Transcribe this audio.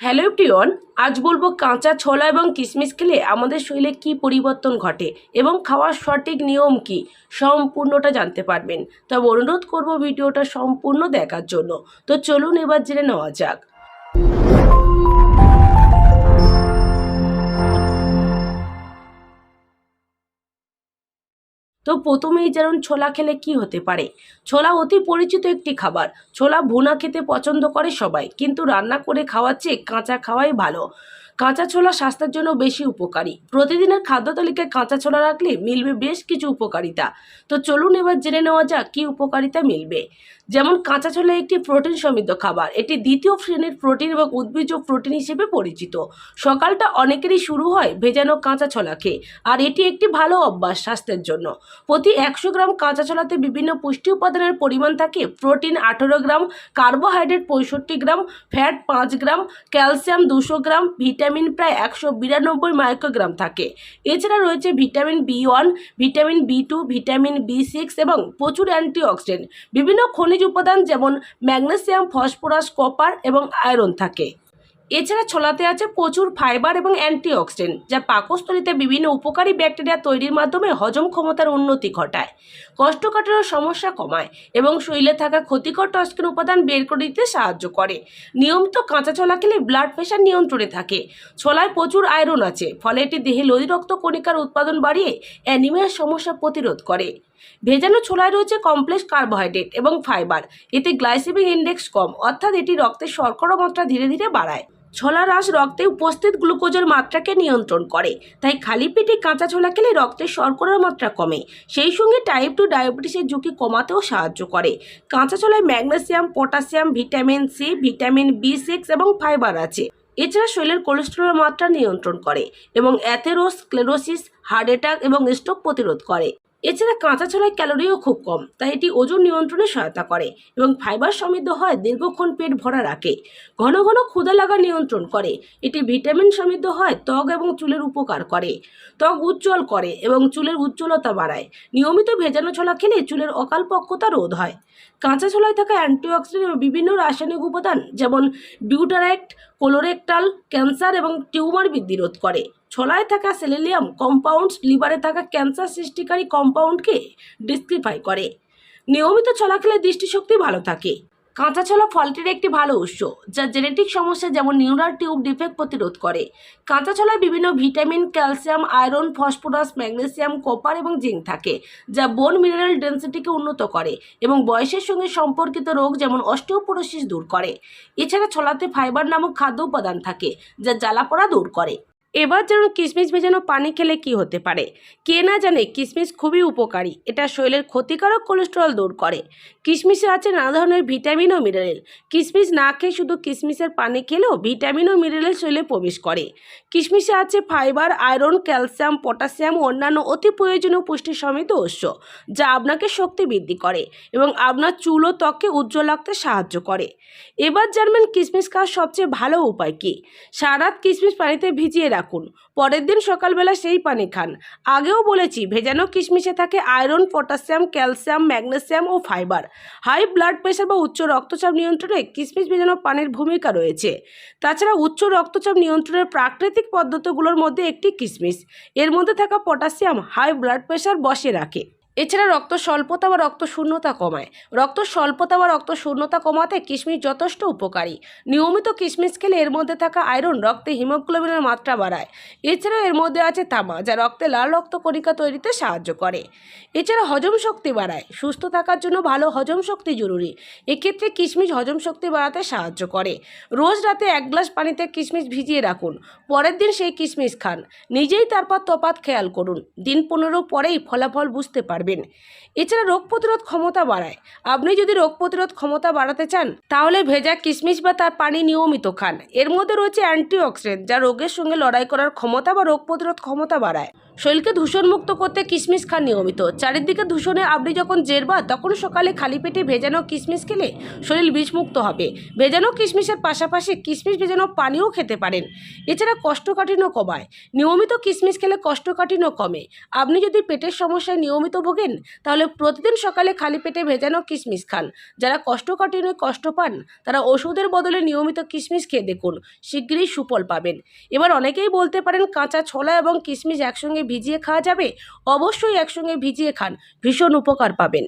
Hello প্রিয়ন আজ বলব কাঁচা ছোলা এবং কিশমিশ খেলে আমাদের শরীরে কি পরিবর্তন ঘটে এবং খাওয়ার সঠিক নিয়ম কি সম্পূর্ণটা জানতে পারবেন। তবে অনুরোধ করব ভিডিওটা সম্পূর্ণ দেখার জন্য। তো চলুন এবার জেনে নেওয়া যাক। তো প্রথমেই যেমন ছোলা খেলে কি হতে পারে? ছোলা অতি পরিচিত একটি খাবার। ছোলা ভুনা খেতে পছন্দ করে সবাই, কিন্তু রান্না করে খাওয়ার চেয়ে কাঁচা খাওয়াই ভালো। কাঁচা ছোলা স্বাস্থ্যের জন্য বেশি উপকারী। প্রতিদিনের খাদ্য তালিকায় কাঁচা ছোলা রাখলে মিলবে বেশ কিছু উপকারিতা। তো চলুন এবার জেনে নেওয়া যাক কী উপকারিতা মিলবে। যেমন কাঁচা ছোলা একটি প্রোটিন সমৃদ্ধ খাবার। এটি দ্বিতীয় শ্রেণির প্রোটিন এবং উদ্ভিজ্জ প্রোটিন হিসেবে পরিচিত। সকালটা অনেকেরই শুরু হয় ভেজানো কাঁচা ছোলা খেয়ে, আর এটি একটি ভালো অভ্যাস স্বাস্থ্যের জন্য। প্রতি একশো গ্রাম কাঁচা ছোলাতে বিভিন্ন পুষ্টি উপাদানের পরিমাণ থাকে। প্রোটিন আঠেরো গ্রাম, কার্বোহাইড্রেট পঁয়ষট্টি গ্রাম, ফ্যাট পাঁচ গ্রাম, ক্যালসিয়াম দুশো গ্রাম, ভিটামিন প্রায় একশো বিরানব্বই মাইক্রোগ্রাম থাকে। এছাড়া রয়েছে vitamin B one, vitamin B two, vitamin B six এবং প্রচুর অ্যান্টিঅক্সিডেন্ট। বিভিন্ন খনিজ উপাদান যেমন ম্যাগনেসিয়াম, ফসফরাস, কপার এবং আয়রন থাকে। এছাড়া ছোলাতে আছে প্রচুর ফাইবার এবং অ্যান্টিঅক্সিডেন্ট, যা পাকস্থলীতে বিভিন্ন উপকারী ব্যাকটেরিয়া তৈরির মাধ্যমে হজম ক্ষমতার উন্নতি ঘটায়। কোষ্ঠকাঠিন্যের সমস্যা কমায় এবং শরীরে থাকা ক্ষতিকর টক্সিন উপাদান বের করে দিতে সাহায্য করে। নিয়মিত কাঁচা ছোলা খেলে ব্লাড প্রেশার নিয়ন্ত্রণে থাকে। ছোলায় প্রচুর আয়রন আছে, ফলে এটি দেহে লোহি রক্ত কণিকার উৎপাদন বাড়িয়ে অ্যানিমিয়ার সমস্যা প্রতিরোধ করে। ভেজানো ছোলায় রয়েছে কমপ্লেক্স কার্বোহাইড্রেট এবং ফাইবার, এতে গ্লাইসেমিক ইন্ডেক্স কম, অর্থাৎ এটি রক্তের শর্করা মাত্রা ধীরে ধীরে বাড়ায়। ছোলা রস রক্তে উপস্থিত গ্লুকোজের মাত্রাকে নিয়ন্ত্রণ করে। তাই খালি পেটে কাঁচা ছোলা খেলে রক্তের শর্করার মাত্রা কমে। সেই সঙ্গে টাইপ টু ডায়াবেটিসের ঝুঁকি কমাতেও সাহায্য করে। কাঁচা ছোলায় magnesium potassium vitamin C vitamin B six এবং ফাইবার আছে। এছাড়া শরীরের কোলেস্টেরলের মাত্রা নিয়ন্ত্রণ করে এবং অ্যাথেরোস্ক্লেরোসিস হার্ট অ্যাটাক এবং স্ট্রোক প্রতিরোধ করে। এছাড়া কাঁচা ছোলায় ক্যালোরিও খুব কম, তাই এটি ওজন নিয়ন্ত্রণে সহায়তা করে এবং ফাইবার সমৃদ্ধ হয় দীর্ঘক্ষণ পেট ভরা রাখে। ঘন ঘন ক্ষুদা লাগা নিয়ন্ত্রণ করে, এটি ভিটামিন সমৃদ্ধ হয় ত্বক এবং চুলের উপকার করে। ত্বক উজ্জ্বল করে এবং চুলের উজ্জ্বলতা বাড়ায়। নিয়মিত ভেজানো ছোলা খেলে চুলের অকালপক্কতা রোধ হয়। কাঁচা ছোলায় থাকা অ্যান্টিঅক্সিডেন্ট বিভিন্ন রাসায়নিক উপাদান যেমন বিউটারাইট কোলোরেক্টাল, ক্যান্সার এবং টিউমার বৃদ্ধি রোধ করে। ছোলায় থাকা সেলেলিয়াম কম্পাউন্ডস লিভারে থাকা ক্যান্সার সৃষ্টিকারী কম্পাউন্ডকে ডিসক্রিফাই করে। নিয়মিত ছলা খেলে দৃষ্টিশক্তি ভালো থাকে। কাঁচা ছোলা ফলটির একটি ভালো উৎস, যা জেনেটিক সমস্যা যেমন নিউরাল টিউব ডিফেক্ট প্রতিরোধ করে। কাঁচা ছোলায় বিভিন্ন vitamin, calcium, iron, phosphorus, magnesium, copper এবং জিঙ্ক থাকে, যা বোন মিনারেল ডেন্সিটিকে উন্নত করে এবং বয়সের সঙ্গে সম্পর্কিত রোগ যেমন অস্টিওপোরোসিস দূর করে। এছাড়া ছোলাতে ফাইবার নামক খাদ্য উপাদান থাকে, যা জ্বালাপোড়া দূর করে। এবার যেমন কিশমিশ ভেজানো পানি খেলে কি হতে পারে? কে না জানে কিশমিশ খুবই উপকারী। এটা শরীরের ক্ষতিকারক কোলেস্টেরল দূর করে। কিশমিশে আছে নানা ধরনের ভিটামিন ও মিনারেল কিশমিশ না খেয়ে শুধু কিশমিশের পানি খেলেও ভিটামিন ও মিনারেল শরীরে প্রবেশ করে। কিশমিশে আছে ফাইবার আয়রন ক্যালসিয়াম পটাশিয়াম অন্যান্য অতি প্রয়োজনীয় পুষ্টি সমৃদ্ধ উৎস, যা আপনাকে শক্তি বৃদ্ধি করে এবং আপনার চুল ও ত্বককে উজ্জ্বল রাখতে সাহায্য করে। এবার জানবেন কিশমিশ খাওয়ার সবচেয়ে ভালো উপায় কী। সারা রাত কিশমিশ পানিতে ভিজিয়ে রাখুন। পরের দিন সকালবেলা সেই পানি খান। আগেও বলেছি, ভেজানো কিশমিশে থাকে আয়রন, পটাশিয়াম, ক্যালসিয়াম, ম্যাগনেসিয়াম ও ফাইবার। হাই ব্লাড প্রেশার বা উচ্চ রক্তচাপ নিয়ন্ত্রণে কিশমিশ ভেজানো পানির ভূমিকা রয়েছে। তাছাড়া উচ্চ রক্তচাপ নিয়ন্ত্রণের প্রাকৃতিক পদ্ধতিগুলোর মধ্যে একটি কিশমিশ। এর মধ্যে থাকা পটাশিয়াম হাই ব্লাড প্রেশার বসে রাখে। এছাড়া রক্ত স্বল্পতা বা রক্ত শূন্যতা কমায়। রক্ত স্বল্পতা বা রক্ত শূন্যতা কমাতে কিশমিশ যথেষ্ট উপকারী। নিয়মিত কিশমিশ খেলে এর মধ্যে থাকা আয়রন রক্তে হিমোগ্লোবিনের মাত্রা বাড়ায়। এছাড়াও এর মধ্যে আছে তামা, যা রক্তে লাল রক্ত কণিকা তৈরিতে সাহায্য করে। এছাড়া হজম শক্তি বাড়ায়। সুস্থ থাকার জন্য ভালো হজম শক্তি জরুরি। এক্ষেত্রে কিশমিশ হজম শক্তি বাড়াতে সাহায্য করে। রোজ রাতে এক গ্লাস পানিতে কিশমিশ ভিজিয়ে রাখুন। পরের দিন সেই কিশমিশ খান। নিজেই তারপর তফাৎ খেয়াল করুন। দিন পনেরো পরেই ফলাফল বুঝতে পারবেন। এছাড়া রোগ প্রতিরোধ ক্ষমতা বাড়ায়। আপনি যদি রোগ প্রতিরোধ ক্ষমতা বাড়াতে চান, তাহলে ভেজা কিশমিশ বা তার পানি নিয়মিত খান। এর মধ্যে রয়েছে অ্যান্টিঅক্সিডেন্ট, যা রোগের সঙ্গে লড়াই করার ক্ষমতা বা রোগ প্রতিরোধ ক্ষমতা বাড়ায়। শরীরকে দূষণমুক্ত করতে কিশমিশ খান নিয়মিত। চারিদিকে দূষণে আপনি যখন জেরবা, তখন সকালে খালি পেটে ভেজানো কিশমিশ খেলে শরীর বিষমুক্ত হবে। ভেজানো কিশমিশের পাশাপাশি কিশমিশ ভেজানো পানিও খেতে পারেন। এছাড়া কোষ্ঠকাঠিন্য কমায়। নিয়মিত কিশমিশ খেলে কোষ্ঠকাঠিন্য কমে। আপনি যদি পেটের সমস্যায় নিয়মিত ভোগেন, তাহলে প্রতিদিন সকালে খালি পেটে ভেজানো কিশমিশ খান। যারা কোষ্ঠকাঠিন্য কষ্ট পান, তারা ওষুধের বদলে নিয়মিত কিশমিশ খেয়ে দেখুন। শীঘ্রই সুফল পাবেন। এবার অনেকেই বলতে পারেন, কাঁচা ছোলা এবং কিশমিশ একসঙ্গে ভিজিয়ে খাওয়া যাবে? অবশ্যই একসঙ্গে ভিজিয়ে খান। ভীষণ উপকার পাবেন।